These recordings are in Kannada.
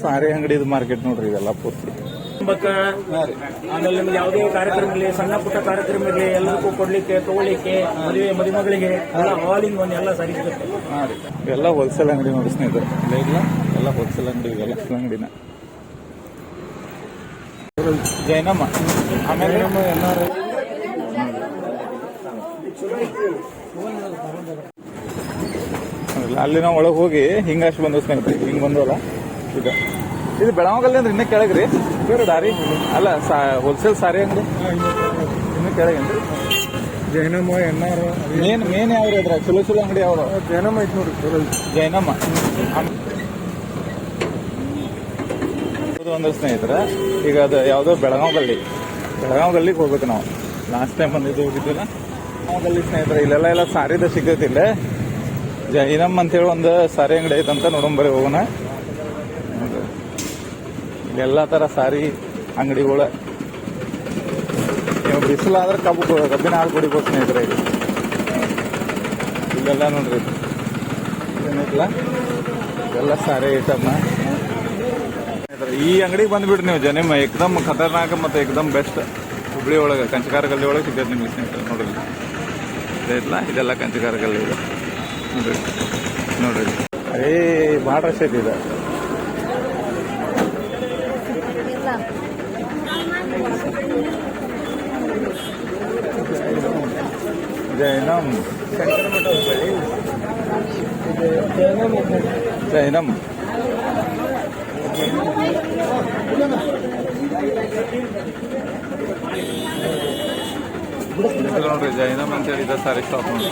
ಸಾರಿ ಅಂಗಡಿದು ಮಾರ್ಕೆಟ್ ನೋಡ್ರಿ ಇದೆಲ್ಲ ಪೂರ್ತಿ. ಆಮೇಲೆ ನಿಮ್ಗೆ ಯಾವುದೇ ಕಾರ್ಯಕ್ರಮ ಇರಲಿ ಸಣ್ಣ ಪುಟ್ಟ ಕಾರ್ಯಕ್ರಮ ಇರಲಿ ಎಲ್ಲರಿಗೂ ಕೊಡ್ಲಿಕ್ಕೆ ತಗೊಳ್ಳಿಕ್ಕೆ ಮದುವೆ ಮದುಮಗಳಿಗೆ ಎಲ್ಲ ಆಲ್ ಇನ್ ಒನ್ ಎಲ್ಲ ಸರಿ ಸಿಗುತ್ತೆ. ಹಾಂ ರೀ. ಇವೆಲ್ಲ ಹೋಲ್ಸೇಲ್ ಅಂಗಡಿ ನೋಡಿ ಸ್ನೇಹಿತರೆ. ಇಲ್ಲ ಎಲ್ಲ ಹೋಲ್ಸೇಲ್ ಅಂಗಡಿ ಇವೆಲ್ಲ ಅಂಗಡಿನ. ಜೈನಮ್ಮ ಆಮೇಲೆ ಅಲ್ಲ, ಅಲ್ಲಿ ನಾವು ಒಳಗೆ ಹೋಗಿ ಹಿಂಗಾಶ್ ಬಂದು ಸ್ನೇಹಿತರೆ ಹಿಂಗ್ ಬಂದವಲ್ಲ? ಈಗ. ಇದು ಬೆಳಗಾವಲ್ಲಿ ಅಂದ್ರೆ ಇನ್ನೂ ಕೆಳಗ್ರಿ? ಬೇರೆ ದಾರಿ ಅಲ್ಲ ಸಾ ಹೋಲ್ಸೇಲ್ ಸಾರಿ ಅಂಗಡಿ? ಇನ್ನೂ ಕೆಳಗೇನ್ರಿ? ಜೈನಮ್ಮ ಎನ್ನಾರ ಮೇನ್ ಮೇನ್ ಯಾವ್ರಿ ಅದ್ರ ಚಲೋ ಚಲೋ ಅಂಗಡಿ ಯಾವ್ದು? ಜೈನಮ್ಮ ಐತ್ ನೋಡ್ರಿ ಚಲೋ. ಜೈನಮ್ಮ. ಒಂದು ಸ್ನೇಹಿತರ ಈಗ ಅದು ಯಾವುದೋ ಬೆಳಗಾವ್ ಗಲ್ಲಿ ಬೆಳಗಾವ್ ಗಲ್ಲಿಗೆ ಹೋಗ್ಬೇಕು ನಾವು. ಲಾಸ್ಟ್ ಟೈಮ್ ಬಂದಿದ್ದು ಹೋಗಿದ್ದಿಲ್ಲ ಬೆಳಗಾವ್ ಗಲ್ಲಿ ಸ್ನೇಹಿತರೆ ಇಲ್ಲೆಲ್ಲ ಎಲ್ಲ ಸಾರಿದ ಸಿಗತ್ತಿಲ್ಲ ಜೈನಮ್ ಅಂತೇಳಿ ಒಂದು ಸಾರಿ ಅಂಗಡಿ ಐತಂತ ನೋಡಂಬರಿ ಹೋಗೋಣ. ಎಲ್ಲಾ ತರ ಸಾರಿ ಅಂಗಡಿಗಳ. ನೀವು ಬಿಸಿಲಾದ್ರೆ ಕಬ್ಬು ಕಬ್ಬಿನ ಹಾಲು ಕುಡಿಬೋದು ಸ್ನೇಹಿತರೆ ಈಗ ಇಲ್ಲೆಲ್ಲ ನೋಡ್ರಿ. ಏನಿಲ್ಲ? ಎಲ್ಲ ಸಾರಿ ಐಟಮ್. ಈ ಅಂಗಡಿಗೆ ಬಂದ್ಬಿಡ್ರಿ ನೀವು ಜನಿಮ್ ಏಕ್ದಮ್ ಖತರ್ನಾಕ ಮತ್ತೆ ಏಕ್ದಮ್ ಬೆಸ್ಟ್ ಹುಬ್ಳಿ ಒಳಗೆ ಕಂಚಕಾರ ಗಲ್ಲಿ ಒಳಗೆ ಸಿಗ್ತೈತೆ ನಿಮ್ಗೆ ಸ್ನೇಹಿತರೆ ನೋಡಿಲ್ಲ ಇದೆಲ್ಲ ಕಂಚಕಾರ ಗಲ್ಲಿ ಇದೆ. ನೋಡ್ರಿ. ನೋಡ್ರಿ. ಅರೇ ಭಾಳ ರಶ್ ಐತಿ ಇದು. ಜೈನಮ್ ಜೈನಮ್ ಇದು ನೋಡ್ರಿ ಜೈನಮ್ ಅಂತ ಹೇಳಿದ ಸಾರಿ ಸ್ಟಾಪ್ ನೋಡ್ರಿ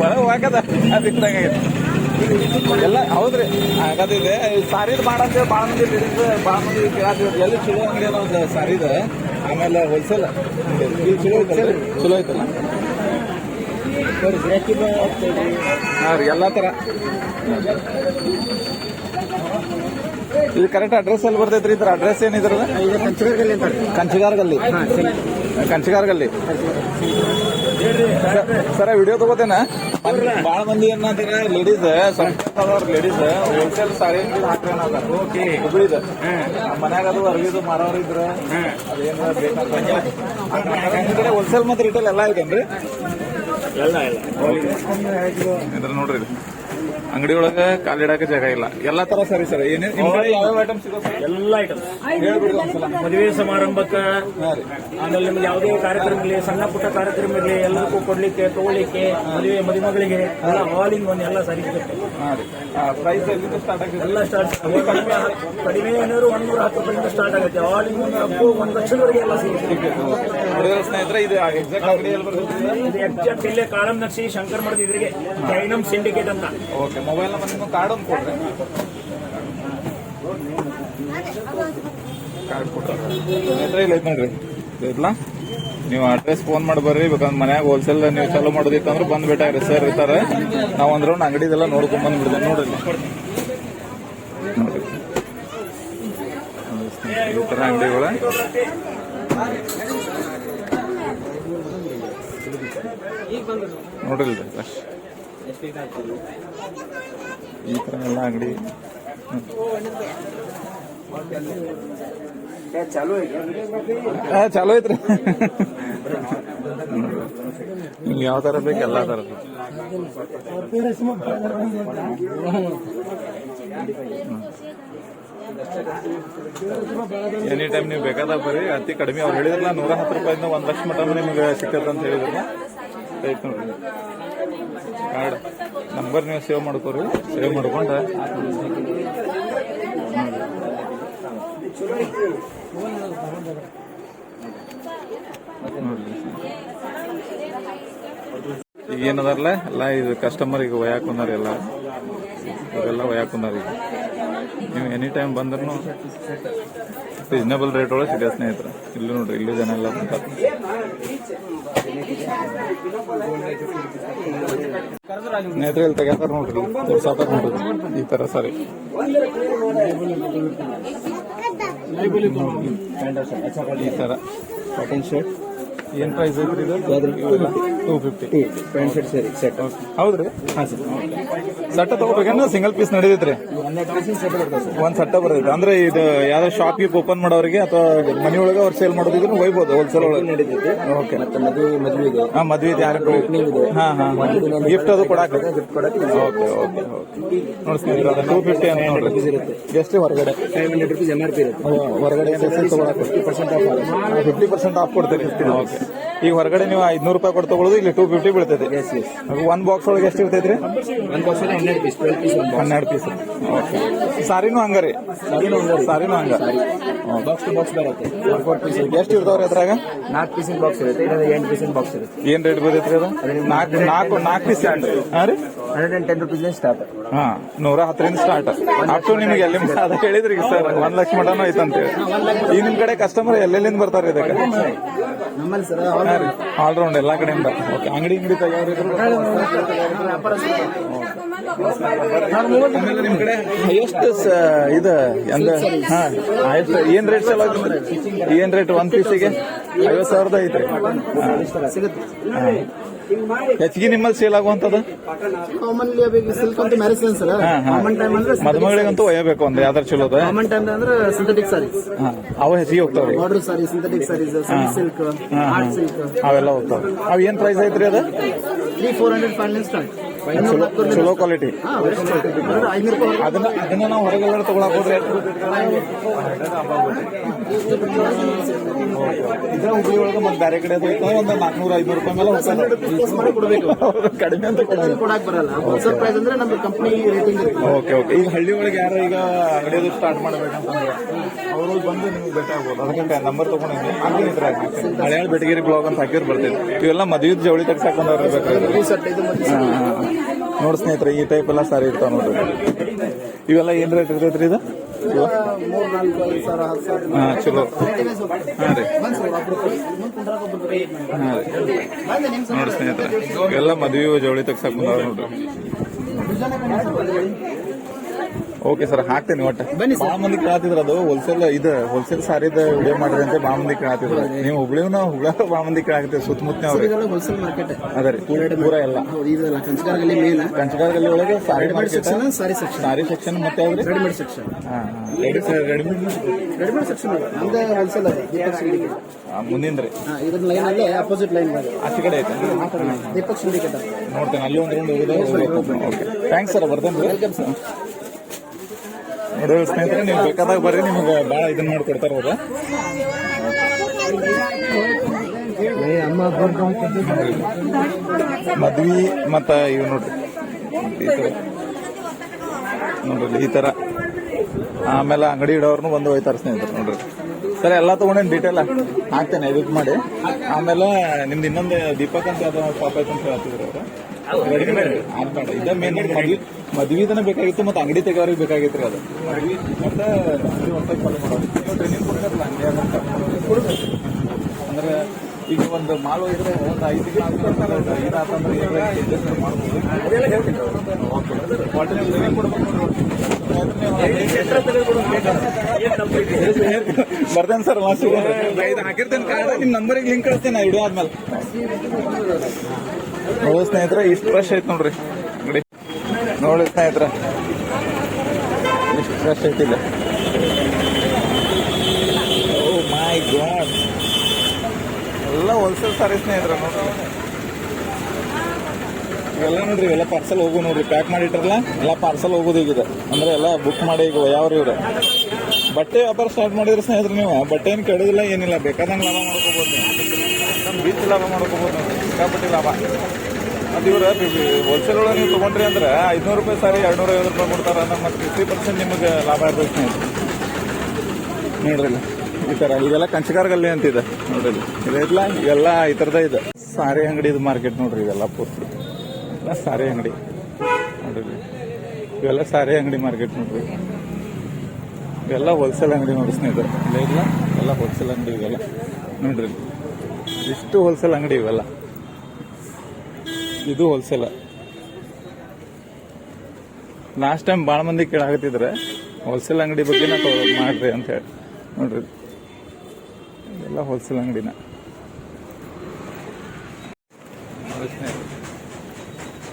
ಒಳಗೆ ಹಾಕದ ಅದಿಟ್ಟಂಗ ಎಲ್ಲ ಹೌದ್ರಿ ಆಗದಿದೆ ಸಾರಿದ್ ಮಾಡಂತ ಭಾಳ ಮಂದಿ ಲೇಡೀಸ್ ಭಾಳ ಮಂದಿ ಕೇಳಾತಿದ್ರು ಎಲ್ಲಿ ಚಲೋ ಅಂಗಡಿ ಒಂದು ಸಾರಿದ ಆಮೇಲೆ ಹೋಲ್ಸೇಲ್ ಇಲ್ಲಿ ಚಲೋ ಐತಲ್ಲ? ಚಲೋ ಐತಲ್ಲ? ಹಾಂ ರೀ ಎಲ್ಲ ಥರ ಇಲ್ಲಿ ಕರೆಕ್ಟ್ ಅಡ್ರೆಸ್ ಎಲ್ಲಿ ಬರ್ತೈತ್ರಿ ಇದ್ರ ಅಡ್ರೆಸ್ ಏನಿದ್ರದ ಇದು ಕಂಚಗರ್ಗಲ್ಲಿ. ಅಂತಾರೆ ಸರ ವಿಡಿಯೋ ತಗೋತೇನ. ಬಾಳ ಮಂದಿ ಏನಂತಾರ ಲೇಡೀಸ್ ಸಂಪದವ್ರ ಲೇಡೀಸ್ ಹೋಲ್ಸೇಲ್ ಸಾರಿ ಹುಬ್ಬಳ್ಳಿದ ಓಕೆ ಹುಬ್ಳಿದ. ಮನ್ಯಾಗ ಅದು ಅರ್ವಿದು ಮಾರೋರ್ ಇದ್ರ. ಅದೇನ ಬೇಕಂತ ಹೋಲ್ಸೇಲ್ ಮತ್ತೆ ರಿಟೇಲ್ ಎಲ್ಲ ಐತೇನ್ರಿ? ಎಲ್ಲ ಎಲ್ಲ. ಇದ್ರ ನೋಡ್ರಿ. ಅಂಗಡಿ ಒಳಗ ಕಾಲಿಡಾಕ ಜಾಗ ಇಲ್ಲ. ಎಲ್ಲಾ ತರ ಸರಿ ಸರ್. ಐಟಮ್ ಎಲ್ಲ ಐಟಮ್ ಮದುವೆ ಸಮಾರಂಭಕ್ಕ ಆಮೇಲೆ ನಿಮ್ಗೆ ಯಾವುದೇ ಕಾರ್ಯಕ್ರಮ ಇರಲಿ ಸಣ್ಣ ಪುಟ್ಟ ಕಾರ್ಯಕ್ರಮ ಇರಲಿ ಎಲ್ಲರಿಗೂ ಕೊಡ್ಲಿಕ್ಕೆ ತಗೊಳ್ಳಿಕ್ಕೆ ಮದುವೆ ಮದುಮಗಳಿಗೆ ಎಲ್ಲ ಹಾಲಿಂಗ್ ಒಂದು ಎಲ್ಲ ಸರಿ ಸಿಗುತ್ತೆ. ಪ್ರೈಸ್ ಎಲ್ಲ ಸ್ಟಾರ್ಟ್ ಕಡಿಮೆ ಏನಾದ್ರು ಒಂದೂರ ಹತ್ತು ರೂಪಾಯಿಂದ ಸ್ಟಾರ್ಟ್ ಆಗುತ್ತೆ. ಹಾಲಿಂಗ್ ಒಂದು ಹಬ್ಬ ಒಂದ್ ಲಕ್ಷದವರೆಗೆ ಎಲ್ಲ ಸಿಗುತ್ತೆ. ನೋಡಿದ್ರೆ ಸ್ನೇಹಿತರೆ ಇದು ಎಕ್ಸಾಕ್ಟ್ ಇಲ್ಲೇ ಕಾಲಂ ನಕ್ಷಿ ಶಂಕರ್ ಮಠದ ಇದ್ರಿಗೆ ಜೈನಮ್ ಸಿಂಡಿಕೇಟ್ ಅಂತ ಓಕೆ ಮೊಬೈಲ್ ನಂಬರ್ ನಿಮ್ಮ ಕಾರ್ಡ್ ಒಂದು ಕೊಡ್ರಿ. ಕಾರ್ಡ್ ಕೊಡ್ರಿ. ಇಲ್ಲ ನೋಡ್ರಿ ನೀವು ಅಡ್ರೆಸ್ ಫೋನ್ ಮಾಡಿ ಬರ್ರಿ, ಬೇಕಂದ್ರೆ ಮನ್ಯಾಗ ಹೋಲ್ಸೇಲ್ ನೀವು ಚಾಲೂ ಮಾಡೋದಿತ್ತಂದ್ರೆ ಬಂದ್ ಬಿಟ್ಟಾಗ್ರಿ ಸರ್ ಇರ್ತಾರೆ. ನಾವು ಒಂದ್ ರೌಂಡ್ ಅಂಗಡಿದೆಲ್ಲ ನೋಡ್ಕೊಂಡ್ ಬಂದ್ಬಿಡ್ತೇವೆ ನೋಡ್ರಿ. ನೋಡ್ರಿ. ಅಂಗಡಿಗಳ. ನೋಡ್ರಿ ಈ ತರ ಎಲ್ಲ ಅಂಗಡಿ. ಚಲೋ ಐತ್ರಿ. ನಿಮ್ಗೆ ಯಾವ ತರ ಬೇಕು ಎಲ್ಲಾ ತರ ಎನಿ ಟೈಮ್ ನೀವು ಬೇಕಾದಾಗ ಬರ್ರಿ ಅತಿ ಕಡಿಮೆ ಅವ್ರು ಹೇಳಿದ್ರಲ್ಲ ನೂರ ಹತ್ತು ರೂಪಾಯಿಂದ ಒಂದ್ ಲಕ್ಷ ಮಟ್ಟ ನಿಮ್ಗೆ ಸಿಕ್ಕತ್ತಂತ ಹೇಳಿದ್ರಲ್ಲ. ಐತ್ ನೋಡ್ರಿ. ಕಾರ್ಡ್ ನಂಬರ್ ನೀವು ಸೇವ್ ಮಾಡ್ಕೋರಿ. ಸೇವ್ ಮಾಡ್ಕೊಂಡ್ರೆ ನೋಡ್ರಿ ಈಗ ಏನದಾರಲ್ಲ ಎಲ್ಲ ಇದು ಕಸ್ಟಮರ್ ಈಗ ಒಯ್ಯಾಕ್ ಎಲ್ಲ. ಇವೆಲ್ಲ ಒಯ್ಯಾಕ್ ಈಗ. ನೀವು ಎನಿ ಟೈಮ್ ಬಂದ್ರು ರೀಸನಬಲ್ ರೇಟ್ ಒಳಗೆ ಸಿಗ ಸ್ನೇಹಿತರೆ. ಇಲ್ಲಿ ನೋಡ್ರಿ ಇಲ್ಲಿ ಜನ ಎಲ್ಲ ಸ್ನೇಹಿತರೆ ಇಲ್ಲಿ ತೆಗ್ಯಾತಾರ ನೋಡ್ರಿ. ತೋರ್ಸಾತಾರ ನೋಡ್ರಿ. ಈ ತರ ಸರಿ. ಈ ತರ ಕಾಟನ್ ಶರ್ಟ್ ಏನ್ ಪ್ರೈಸ್ ಐತ್ರಿ ಇದು? ಟೂ ಫಿಫ್ಟಿ ಪ್ಯಾಂಟ್ ಶರ್ಟ್ ಸರಿ ಸೆಟ್ ಹೌದ್ರಿ? ಹಾಂ ಸರ್ ಸೆಟ್ ತಗೋಬೇಕಂದ್ರೆ ಸಿಂಗಲ್ ಪೀಸ್ ನಡೀತೈತ್ರಿ ಒಂದ್ ಸಟ್ಟ ಬರ್ತೈತೆ. ಅಂದ್ರೆ ಇದು ಯಾವ್ದೋ ಶಾಪ್ ಗೀಪ್ ಓಪನ್ ಮಾಡೋರಿಗೆ ಅಥವಾ ಮನಿ ಒಳಗೆ ಅವ್ರು ಸೇಲ್ ಮಾಡೋದಿದ್ರು ಒಯ್ಬೋದು ಹೋಲ್ಸೇಲ್ ಒಳಗೆ? ನಡೀತೈತೆ. ಓಕೆ ಮತ್ತೆ ಮದುವೆ ಇದೆ ಹಾ ಮದ್ವೆ ಯಾರು ಹಾ ಹಾ ಗಿಫ್ಟ್ ಅದು ಕೊಡಾಕ ಗಿಫ್ಟ್ ಕೊಡಕ್ಕೆ? ಓಕೆ ಓಕೆ ಓಕೆ ನೋಡಿ ಸ್ನೇಹಿತರೆ ಅದು ಟೂ ಫಿಫ್ಟಿ ಅಂತ ನೋಡ್ರಿ. ಇರುತ್ತೆ. ಎಷ್ಟು ಹೊರಗಡೆ. Five hundred rupees M R P ಇರುತ್ತೆ. ಹೊರಗಡೆ ತಗೊಳಕ್ಕೆ. Fifty percent off fifty percent off ಕೊಡ್ತೀರಿ ಓಕೆ ಈಗ ಹೊರಗಡೆ ನೀವು ಐದ್ನೂರು ರೂಪಾಯಿ ಕೊಟ್ಟು ತಗೊಳ್ಳೋದು ಇಲ್ಲಿ ಟೂ ಫಿಫ್ಟಿ ಬೀಳ್ತೈತೆ. ಒನ್ ಬಾಕ್ಸ್ ಒಳಗೆ ಎಷ್ಟು ಇರ್ತೈತ್ರಿ? ಒಂದು ಬಾಕ್ಸಲ್ಲಿ ಹನ್ನೆರಡು ಪೀಸ್ ಹನ್ನೆರಡು ಪೀಸ್ ಓಕೆ ಸಾರಿನೂ ಹಂಗಾರಿ ಸಾರಿನೂ ಹಂಗ. ಬಾಕ್ಸ್ ಟು ಬಾಕ್ಸ್ ಬರುತ್ತೆ. ಫೋರ್ ಪೀಸ್ ಎಷ್ಟು ಇರ್ತಾವ್ರಿ ಅದ್ರಾಗ? ನಾಲ್ಕು ಪೀಸಿನ ಬಾಕ್ಸ್ ಇರುತ್ತೆ. ಇಲ್ಲಂದ್ರೆ ಎಂಟು ಪೀಸಿನ ಬಾಕ್ಸ್ ಇರುತ್ತೆ. ಏನ್ ರೇಟ್ ಬರುತ್ತೆ ಅದು? ನಾಲ್ಕು ನಾಲ್ಕು ನಾಲ್ಕು ಪೀಸ್ ಹಾಂ ರೀ? Hundred and ten rupees start ಹಾಂ ನೂರ ಹತ್ತರಿಂದ ಸ್ಟಾರ್ಟ್ ಅಷ್ಟು ನಿಮಗೆ ಎಲ್ಲಿ ಅದ ಹೇಳಿದ್ರಿ ಸರ್ ಒಂದ್ ಲಕ್ಷ ಮಟನೂ ಐತಂತೇಳಿ ಈ ನಿಮ್ಮ ಕಡೆ ಕಸ್ಟಮರ್ ಎಲ್ಲೆಲ್ಲಿಂದ ಬರ್ತಾರೆ ಇದಕ್ಕೆ? ನಮ್ಮಲ್ಲಿ ಸರ್ ಆಲ್ರೌಂಡ್ ಎಲ್ಲಾ ಕಡೆಯಿಂದ. ಓಕೆ ಅಂಗಡಿ ಅಂಗಡಿ ತೆಗಿಯೋರಿದ್ರು ಹೈಯೆಸ್ಟ್ ಇದು ಅಂದ್ರೆ ಹಾ ಎಷ್ಟು ಏನ್ ರೇಟ್ ಚಲೋ ಏನ್ ರೇಟ್ ಒಂದ್ ಪೀಸಿಗೆ ಐವತ್ ಸಾವಿರದ ಐತ್ರಿ. ಹೆಚ್ಚಿಗೆ ನಿಮ್ಮಲ್ಲಿ ಸೇಲ್ ಆಗುವಂತದ ಕಾಮನ್ಲಿ ಅವಾಗ ಸಿಲ್ಕ್ ಅಂತ ಮ್ಯಾರೇಜ್ ಸರ್ ಕಾಮನ್ ಟೈಮ್ ಅಂದ್ರೆ ಮದುಮಗಳಿಗಂತೂ ಒಯ್ಯಬೇಕು ಒಂದು ಯಾವ್ದಾರು ಚಲೋದ ಕಾಮನ್ ಟೈಮ್ ಅಂದ್ರೆ ಸಿಂಥೆಟಿಕ್ ಸಾರೀಸ್ ಹಾ. ಅವು ಹೆಚ್ಚಿಗೆ ಹೋಗ್ತಾವ್ರಿ border sari synthetic sarees silk art silk ಅವೆಲ್ಲ ಹೋಗ್ತಾವ. ಅವ್ ಏನ್ ಪ್ರೈಸ್ ಐತ್ರಿ ಅದು? Three four hundred five start ಚಲೋ ಕ್ವಾಲಿಟಿ ಅದನ್ನ ಅದನ್ನ ನಾವು ಹೊರಗೆಲ್ಲ ತಗೊಳಕ್ ಹೋದ್ರೆ ಇದ್ರ ಹುಬ್ಳಿ ಒಳಗೆ ಮತ್ತೆ ಬೇರೆ ಕಡೆ ಒಂದು ನಾಲ್ಕನೂರ ಐನೂರು ರೂಪಾಯಿ ಮೇಲೆ ಕೊಡಬೇಕು ಕಡಿಮೆ ಅಂತ ಕೊಡೋದು ಕೊಡಕ್ ಬರಲ್ಲ. ಹೋಲ್ಸೇಲ್ ಪ್ರೈಸ್ ಅಂದ್ರೆ ನಮ್ದು ಕಂಪನಿ ರೇಟಿಂಗ್ ಓಕೆ ಓಕೆ ಈಗ ಹಳ್ಳಿ ಒಳಗೆ ಯಾರು ಈಗ ಅಂಗಡಿಯದು ಸ್ಟಾರ್ಟ್ ಮಾಡ್ಬೇಕಂತಂದ್ರೆ ಅವರು ಬಂದು ನಿಮ್ಗೆ ಭೇಟಿ ಆಗ್ಬೋದು ಅದಕ್ಕೆ ನಂಬರ್ ತಗೊಂಡಿದ್ವಿ ಅಲ್ಲಿ ಇದ್ರ ಹಳೆಯಾಳ ಬೆಟಗಿರಿ ಬ್ಲಾಗ್ ಅಂತ ಹಾಕಿರ್ ಬರ್ತೀವಿ ಇವೆಲ್ಲ ಮದುವೆ ಜವಳಿ ತೆಗ್ಸಾಕ್ ಬಂದವ್ರು ನೋಡಿ ಸ್ನೇಹಿತರೆ, ಈ ಟೈಪ್ ಎಲ್ಲ ಸಾರಿ ಇರ್ತಾವ ನೋಡ್ರಿ. ಇವೆಲ್ಲ ಏನ್ ರೇಟ್ ಇರ್ತೈತ್ರಿ ಇದು? ಚಲೋ? ರೀ. ರೀ. ನೋಡಿ ಸ್ನೇಹಿತರೆ, ಎಲ್ಲ ಮದುವೆ ಜವಳಿ ತೆಗ್ಸಾಕ್ ನೋಡ್ರಿ. ಓಕೆ ಸರ್ ಹಾಕ್ತೇನೆ ಒಟ್ಟು. ಬನ್ನಿ ಭಾಳ ಮಂದಿ ಕೇಳತ್ತಿದ್ರು ಅದು. ಹೋಲ್ಸೇಲ್ ಇದು ಹೋಲ್ಸೇಲ್ ಸಾರಿದ ವಿಡಿಯೋ ಮಾಡ್ರಿ ಅಂತ ಭಾಳ ಮಂದಿ ಕೇಳತ್ತಿದ್ರು ನೀವು ಹುಬ್ಳಿನ ಹುಬ್ಳ ಭಾಳ ಮಂದಿ ಕೇಳಾಕತ್ತೀವಿ ಸುತ್ತಮುತ್ತ ಹೋಲ್ಸೇಲ್ ಮಾರ್ಕೆಟ್ ಅದೇ ರೀ ಪೂರ ಎಲ್ಲ. ಇದೆಲ್ಲ ಕಂಚಗಾರಗಲ್ಲಿ ಮೇನ್ ಕಂಚಗಾರಗಲ್ಲಿ ಒಳಗೆ sari market section sari section sari section ಮತ್ತೆ ರೆಡಿಮೇಡ್ ಸೆಕ್ಷನ್ ಹಾ ರೆಡಿಮೇಡ್ ರೆಡಿಮೇಡ್ ಸೆಕ್ಷನ್ ನಮ್ದೇ ಹೋಲ್ಸೇಲ್ ಅದು ದೀಪಕ್ ಸಿಂಡಿಕೇಟ್ ಮುಂದಿನ ರೀ ಇದ್ರ ಲೈನ್ ಅಲ್ಲಿ ಅಪೋಸಿಟ್ ಲೈನ್ ಆಚೆ ಕಡೆ ಐತೆ. ದೀಪಕ್ ಸಿಂಡಿಕೇಟ್ ನೋಡ್ತೇನೆ ಅಲ್ಲಿ ಒಂದು ರೌಂಡ್ ಹೋಗೋದು ಓಕೆ ಥ್ಯಾಂಕ್ಸ್ ಸರ್ ಬರ್ತೇನೆ ವೆಲ್ಕಮ್ ಸರ್ ನೋಡಿ ಸ್ನೇಹಿತರೆ ನೀವು ಬೇಕಾದಾಗ ಬರ್ರಿ ನಿಮಗೆ ಭಾಳ ಇದನ್ನ ಮಾಡ್ಕೊಡ್ತಾರ ಅವ್ರ. ಮದ್ವಿ ಮತ್ತ ಇವ್ ನೋಡ್ರಿ. ನೋಡ್ರಿ ಈ ತರ. ಆಮೇಲೆ ಅಂಗಡಿ ಇಡೋರ್ನು ಬಂದು ಹೋಯ್ತಾರ ಸ್ನೇಹಿತರು ನೋಡ್ರಿ. ಸರಿ ಎಲ್ಲ ತಗೊಂಡೇನು ಡೀಟೇಲ್ ಹಾಕ್ತೇನೆ ಎಡಿಟ್ ಮಾಡಿ. ಆಮೇಲೆ ನಿಮ್ದು ಇನ್ನೊಂದು ದೀಪಕ್ ಅಂತ ಅದು ಪಾಪ ಐತೆ ಅಂತ ಹೇಳ್ತಿದ್ರು ಅವರು. ಇದ ಮೇನ್ ಮದ್ವಿ ಮದ್ವಿದನ ಬೇಕಾಗಿತ್ತು ಮತ್ತೆ ಅಂಗಡಿ ತೆಗೋರಿಗೆ ಬೇಕಾಗಿತ್ತು ಅದು. ಮದ್ವಿ ಮತ್ತೆ ಟ್ರೈನಿಂಗ್ ಕೊಡ್ತಾರಲ್ಲ ಅಂದ್ರೆ ಈಗ ಒಂದು ಮಾಲ್ ಇದ್ರೆ ಒಂದು ಐದು ಕೊಡ್ಬೇಕು ಬರ್ತೇನೆ ಸರ್ ವಾಸಿ ಇದು ಹಾಕಿರ್ತೇನೆ ಕಾರ್ಡ್ ನಿಮ್ ನಂಬರಿಗೆ ಲಿಂಕ್ ಕಳಿಸ್ತೇನೆ ವಿಡಿಯೋ ಆದ್ಮೇಲೆ. ನೋಡಿ ಸ್ನೇಹಿತರೆ, ಇಷ್ಟು ಫ್ರೆಶ್ ಐತೆ ನೋಡ್ರಿ. ನೋಡಿ. ನೋಡಿ ಸ್ನೇಹಿತರೆ. ಇಷ್ಟು ಫ್ರೆಶ್ ಐತಿಲ್ಲ ಓ ಮೈ ಗಾಡ್ ಎಲ್ಲ ಹೋಲ್ಸೇಲ್ ಸಾರಿ ಸ್ನೇಹಿತರೆ, ನೋಡ್ರಿ. ಎಲ್ಲ ನೋಡ್ರಿ ಎಲ್ಲ ಪಾರ್ಸಲ್ ಹೋಗು ನೋಡ್ರಿ. ಪ್ಯಾಕ್ ಮಾಡಿಟ್ರಲ್ಲ ಎಲ್ಲ ಪಾರ್ಸಲ್ ಹೋಗೋದು ಈಗ ಅಂದ್ರೆ ಎಲ್ಲ ಬುಕ್ ಮಾಡಿ ಈಗ ಯಾವ್ರಿ ಇವ್ರೆ. ಬಟ್ಟೆ ವ್ಯಾಪಾರ ಸ್ಟಾರ್ಟ್ ಮಾಡಿದ್ರೆ ಸ್ನೇಹಿತರೆ ನೀವು, ಬಟ್ಟೆ ಏನು ಕೆಡೋದಿಲ್ಲ, ಏನಿಲ್ಲ. ಬೇಕಾದಂಗೆ ಲಾಭ ಮಾಡ್ಕೋಬೋದು ನಮ್ಮ ಬೀಚ್ ಲಾಭ ಮಾಡ್ಕೋಬೋದು ಸಿಕ್ಕಾಪಟ್ಟಿ ಲಾಭ. ಮತ್ತು ಇವರು ಹೋಲ್ಸೇಲ್ ಒಳಗೆ ನೀವು ತೊಗೊಂಡ್ರಿ ಅಂದ್ರೆ ಐದುನೂರು ರೂಪಾಯಿ ಸಾರಿ ಎರಡುನೂರ ಐವತ್ತು ರೂಪಾಯಿ ಕೊಡ್ತಾರೆ ಅಂದ್ರೆ ಮತ್ತು ಫಿಫ್ಟಿ ಪರ್ಸೆಂಟ್ ನಿಮಗೆ ಲಾಭ ಇರಬೇಕು ನೋಡ್ರಿ ಇಲ್ಲಿ. ಈ ಥರ ಇದೆಲ್ಲ ಕಂಚಗಾರಗಲ್ಲಿ ಅಂತಿದೆ. ನೋಡ್ರಿ ಇಲ್ಲಿ. ಇದೆಲ್ಲ ಇವೆಲ್ಲ ಈ ಥರದೇ ಇದೆ. ಸಾರಿ ಅಂಗಡಿ ಇದು ಮಾರ್ಕೆಟ್ ನೋಡ್ರಿ ಇದೆಲ್ಲ ಪೂರ್ತಿ. ಎಲ್ಲ ಸಾರಿ ಅಂಗಡಿ. ನೋಡ್ರಿ ಇಲ್ಲಿ. ಇವೆಲ್ಲ ಸಾರಿ ಅಂಗಡಿ ಮಾರ್ಕೆಟ್ ನೋಡ್ರಿ. ಇವೆಲ್ಲ ಹೋಲ್ಸೇಲ್ ಅಂಗಡಿ ನೋಡಿ ಇದೆ ಇಲ್ಲ ಇಲ್ಲ ಎಲ್ಲ ಹೋಲ್ಸೇಲ್ ಅಂಗಡಿ ಇವೆಲ್ಲ. ನೋಡ್ರಿ ಇಲ್ಲಿ. ಇಷ್ಟು ಹೋಲ್ಸೇಲ್ ಅಂಗಡಿ ಇವೆಲ್ಲ. ಇದು ಹೋಲ್ಸೇಲ್ ಲಾಸ್ಟ್ ಟೈಮ್ ಭಾಳ ಮಂದಿ ಕೇಳಾಕತ್ತಿದ್ರೆ ಹೋಲ್ಸೇಲ್ ಅಂಗಡಿ ಬಗ್ಗೆ ಮಾಡ್ರಿ ಅಂತ ಹೇಳಿ. ನೋಡ್ರಿ. ಎಲ್ಲ ಹೋಲ್ಸೇಲ್ ಅಂಗಡಿನ.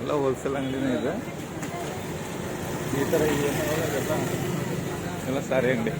ಎಲ್ಲ ಹೋಲ್ಸೇಲ್ ಅಂಗಡಿನೇ ಇದೆ. ಈ ಥರ ಎಲ್ಲ ಸಾರಿ ಅಂಗಡಿ.